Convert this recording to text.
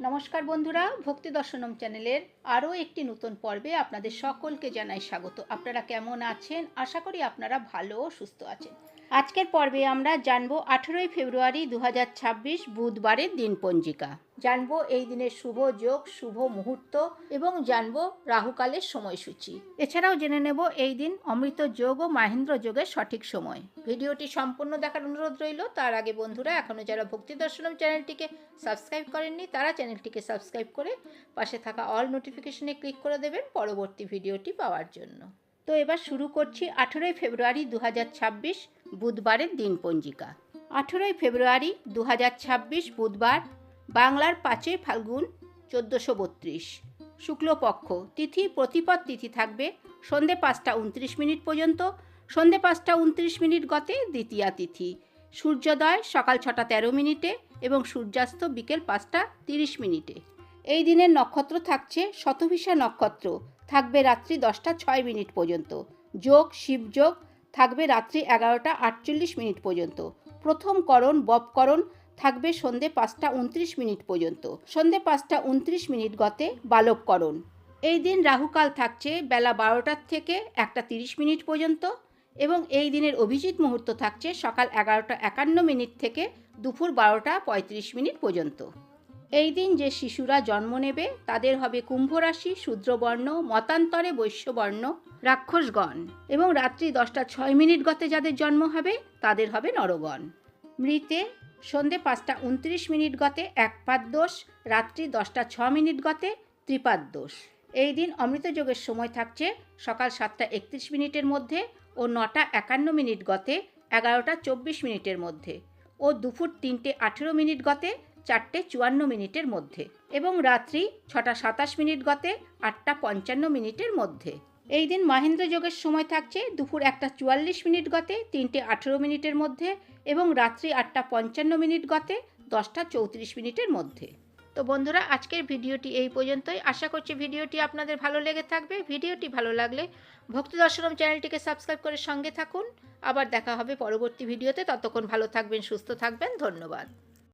নমস্কার বন্ধুরা, ভক্তি দর্শনম চ্যানেলের আরও একটি নতুন পর্বে আপনাদের সকলকে জানাই স্বাগত। আপনারা কেমন আছেন? আশা করি আপনারা ভালো ও সুস্থ আছেন। আজকের পর্বে আমরা জানব আঠেরোই ফেব্রুয়ারি দু হাজার ছাব্বিশ বুধবারের দিন পঞ্জিকা জানব এই দিনের শুভ যোগ, শুভ মুহূর্ত এবং জানব রাহুকালের সময়সূচি। এছাড়াও জেনে নেব এই দিন অমৃত যোগ ও মাহেন্দ্র যোগের সঠিক সময়। ভিডিওটি সম্পূর্ণ দেখার অনুরোধ রইল। তার আগে বন্ধুরা এখনও যারা ভক্তি দর্শনম চ্যানেলটিকে সাবস্ক্রাইব করেননি, তারা চ্যানেলটিকে সাবস্ক্রাইব করে পাশে থাকা অল নোটিফিকেশনে ক্লিক করে দেবেন পরবর্তী ভিডিওটি পাওয়ার জন্য। তো এবার শুরু করছি আঠেরোই ফেব্রুয়ারি দু হাজার ছাব্বিশ বুধবারের দিন পঞ্জিকা। আঠেরোই ফেব্রুয়ারি দু হাজার ছাব্বিশ বুধবার বাংলার পাঁচই ফাল্গুন চোদ্দোশো বত্রিশ। শুক্লপক্ষ, তিথি, প্রতিপদ তিথি থাকবে সন্ধে পাঁচটা উনত্রিশ মিনিট পর্যন্ত। সন্ধে পাঁচটা উনত্রিশ মিনিট গতে দ্বিতীয়া তিথি। সূর্যোদয় সকাল ছটা তেরো মিনিটে এবং সূর্যাস্ত বিকেল পাঁচটা তিরিশ মিনিটে। এই দিনের নক্ষত্র থাকছে শতভিসা নক্ষত্র। থাকবে রাত্রি দশটা ছয় মিনিট পর্যন্ত। যোগ শিবযোগ থাকবে রাত্রি এগারোটা আটচল্লিশ মিনিট পর্যন্ত। প্রথম করণ বপকরণ থাকবে সন্ধে পাঁচটা উনত্রিশ মিনিট পর্যন্ত। সন্ধে পাঁচটা উনত্রিশ মিনিট গতে বালককরণ এই দিন রাহুকাল থাকছে বেলা বারোটার থেকে একটা তিরিশ মিনিট পর্যন্ত এবং এই দিনের অভিজিৎ মুহূর্ত থাকছে সকাল এগারোটা একান্ন মিনিট থেকে দুপুর বারোটা পঁয়ত্রিশ মিনিট পর্যন্ত। এই দিন যে শিশুরা জন্ম নেবে তাদের হবে কুম্ভ রাশি, শূদ্রবর্ণ, মতান্তরে বৈশ্যবর্ণ, রাক্ষসগণ এবং রাত্রি দশটা ছয় মিনিট গতে যাদের জন্ম হবে তাদের হবে নরগণ। মৃতে সন্ধে পাঁচটা উনত্রিশ মিনিট গতে এক একপাদ দোষ, রাত্রি দশটা ছ মিনিট গতে ত্রিপাদ দোষ। এই দিন অমৃত যোগের সময় থাকছে সকাল সাতটা একত্রিশ মিনিটের মধ্যে ও নটা একান্ন মিনিট গতে এগারোটা চব্বিশ মিনিটের মধ্যে ও দুপুর তিনটে আঠেরো মিনিট গতে চারটে চুয়ান্ন মিনিটের মধ্যে এবং রাত্রি ছটা সাতাশ মিনিট গতে আটটা পঞ্চান্ন মিনিটের মধ্যে। এই দিন মাহেন্দ্র যোগের সময় থাকছে দুপুর একটা চুয়াল্লিশ মিনিট গতে, তিনটে আঠেরো মিনিটের মধ্যে এবং রাত্রি আটটা পঞ্চান্ন মিনিট গতে, দশটা চৌত্রিশ মিনিটের মধ্যে। তো বন্ধুরা, আজকের ভিডিওটি এই পর্যন্তই। আশা করছি ভিডিওটি আপনাদের ভালো লেগে থাকবে। ভিডিওটি ভালো লাগলে ভক্তি দর্শনম চ্যানেলটিকে সাবস্ক্রাইব করে সঙ্গে থাকুন। আবার দেখা হবে পরবর্তী ভিডিওতে। ততক্ষণ ভালো থাকবেন, সুস্থ থাকবেন। ধন্যবাদ।